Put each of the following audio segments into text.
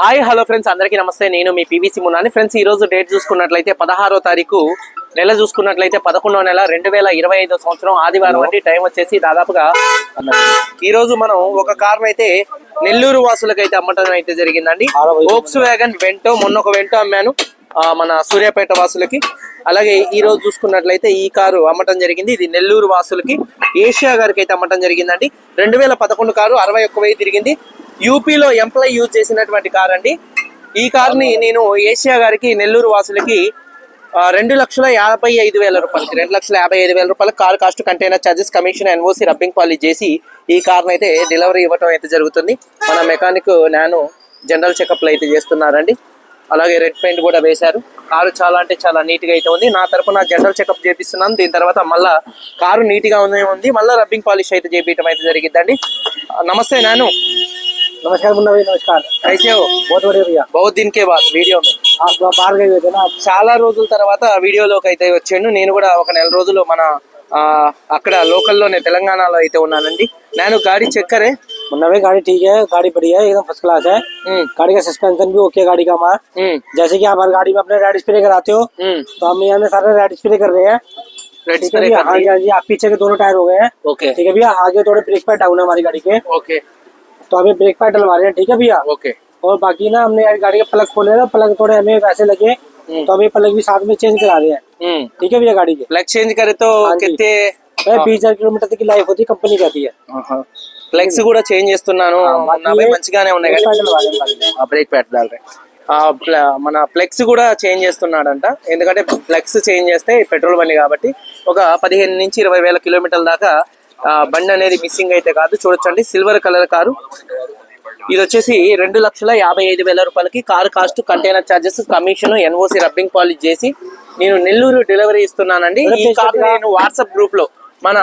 Hi hello friends. అందరికీ నమస్తే. నేను మీ పీవీసీ మున్నాని. ఫ్రెండ్స్ ఈ రోజు డేట్ చూసుకున్నట్లయితే పదహారో తారీఖు నెల చూసుకున్నట్లయితే పదకొండో నెల రెండు వేల ఇరవై ఐదో సంవత్సరం ఆదివారం అంటే టైం వచ్చేసి దాదాపుగా ఈ రోజు మనం ఒక కారు అయితే నెల్లూరు వాసులకు అయితే అమ్మటం అయితే జరిగిందండి. ఓక్స్ వ్యాగన్ వెంటో మొన్న ఒక వెంటో అమ్మాను మన సూర్యాపేట వాసులకి. అలాగే ఈ రోజు చూసుకున్నట్లయితే ఈ కారు అమ్మటం జరిగింది. ఇది నెల్లూరు వాసులకి. ఏషియా గారికి అయితే అమ్మటం జరిగిందండి. రెండు వేల పదకొండు కారు అరవై ఒక్క వెయ్యి తిరిగింది. యూపీలో ఎంప్లాయ్ యూజ్ చేసినటువంటి కార్ అండి. ఈ కార్ని నేను ఏషియా గారికి నెల్లూరు వాసులకి రెండు లక్షల యాభై ఐదు వేల రూపాయలకి రెండు లక్షల యాభై ఐదు వేల రూపాయలు car cost container charges commission NOC rubbing polish చేసి ఈ కార్ని అయితే డెలివరీ ఇవ్వటం అయితే జరుగుతుంది. మన మెకానిక్ నేను జనరల్ చెకప్లు అయితే చేస్తున్నారండి. అలాగే రెడ్ పెయింట్ కూడా వేశారు. కారు చాలా అంటే చాలా నీట్గా అయితే ఉంది. నా తరపున జనరల్ చెకప్ చేపిస్తున్నాను. దీని తర్వాత మళ్ళీ కారు నీట్గా ఉంది ఉంది. మళ్ళీ రబ్బింగ్ పాలిష్ అయితే చేపించడం అయితే జరిగిద్దండి. నమస్తే నేను. नमस्कार मुन्ना भाई नमस्कार कैसे हो बहुत बढ़िया भैया बहुत दिन के बाद వీడియో आप वहाँ बाहर गए हुए थे ना आप చాలా రోజుల తర్వాత వీడియోలోకి అయితే వచ్చాను నేను కూడా ఒక నెల రోజులు మన ఆ, అక్కడ లోకల్లోనే తెలంగాణలో అయితే ఉన్నానండి నేను గాడి చెక్కరే मुन्ना भाई गाड़ी ठीक है गाड़ी बढ़िया है एकदम फर्स्ट क्लास है ఉమ్, गाड़ी का सस्पेंशन भी ओके गाड़ी का हमारा ఉమ్, जैसे कि आप हर गाड़ी में अपने रेड स्प्रे कराते हो ఉమ్. तो हम यहाँ में सारे रेड स्प्रे कर रहे हैं రెడ్ ठीक है స్ప్రే भैया हाँ जी हाँ जी आप पीछे के दोनों टायर हो गए हैं ఓకే ठीक है भैया आगे थोड़े ब्रेक पैड डाउन है हमारी गाड़ी के ఓకే तो अभी ब्रेक पैड डलवा रहे हैं ठीक है भैया ఓకే और बाकी ना हमने यार गाड़ी के प्लग खोले ना प्लग थोड़े हमें वैसे लगे हम्म। तो अभी प्लग भी साथ में चेंज करा रहे हैं ఉమ్. ठीक है भैया गाड़ी के प्लग चेंज करे तो हाँ जी। कितने भाई बीस हजार किलोमीटर तक की लाइफ होती है कंपनी कहती है ఫ్లెక్స్ కూడా చేంజ్ చేస్తున్నాను నావే మంచిగానే ఉన్నాయి ब्रेक కానీ पैड डलवा रहे हैं गाड़ी में ఆ బ్రేక్ ప్యాడ్ దాల్రే ఆ ప్ల- మన ఫ్లెక్స్ కూడా చేంజ్ చేస్తున్నాడంట ఎందుకంటే ఫ్లెక్స్ చేంజ్ చేస్తే పెట్రోల్ బండి కాబట్టి ఒక పదిహేను నుంచి ఇరవై వేల కిలోమీటర్ల దాకా ఆ బండి అనేది మిస్సింగ్ అయితే కాదు. చూడొచ్చండి. Silver colour car. ఇది వచ్చేసి రెండు లక్షల యాభై ఐదు వేల రూపాయలకి car cost container charges commission NOC rubbing polish చేసి నేను నెల్లూరు డెలివరీ ఇస్తున్నానండి. ఈ కార్ నేను వాట్సాప్ గ్రూప్లో మన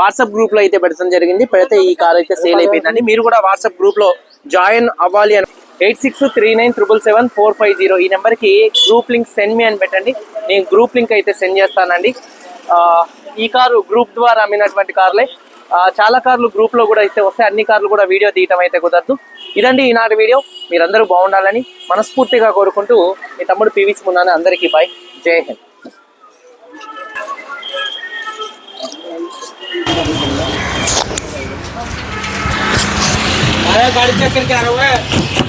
వాట్సాప్ గ్రూప్లో అయితే పెడతాం జరిగింది. పెడితే ఈ కార్ అయితే సేల్ అయిపోయిందండి. మీరు కూడా వాట్సాప్ గ్రూప్లో జాయిన్ అవ్వాలి అని eight six three nine triple seven four five zero ఈ నెంబర్కి గ్రూప్ లింక్ సెండ్ మీ అని పెట్టండి. నేను గ్రూప్ లింక్ అయితే సెండ్ చేస్తానండి. ఈ కారు గ్రూప్ ద్వారా అమ్మినటువంటి కార్లే. చాలా కార్లు గ్రూప్ లో కూడా అయితే వస్తాయి అన్ని కార్లు కూడా వీడియో తీయటం అయితే కుదరదు ఇదండి ఈనాటి వీడియో మీరందరూ బాగుండాలని మనస్ఫూర్తిగా కోరుకుంటూ మీ తమ్ముడు పీవీసీ మున్నాను అందరికీ బాయ్ జై హింద్ गाड़ी चेक करके आ रहा हूँ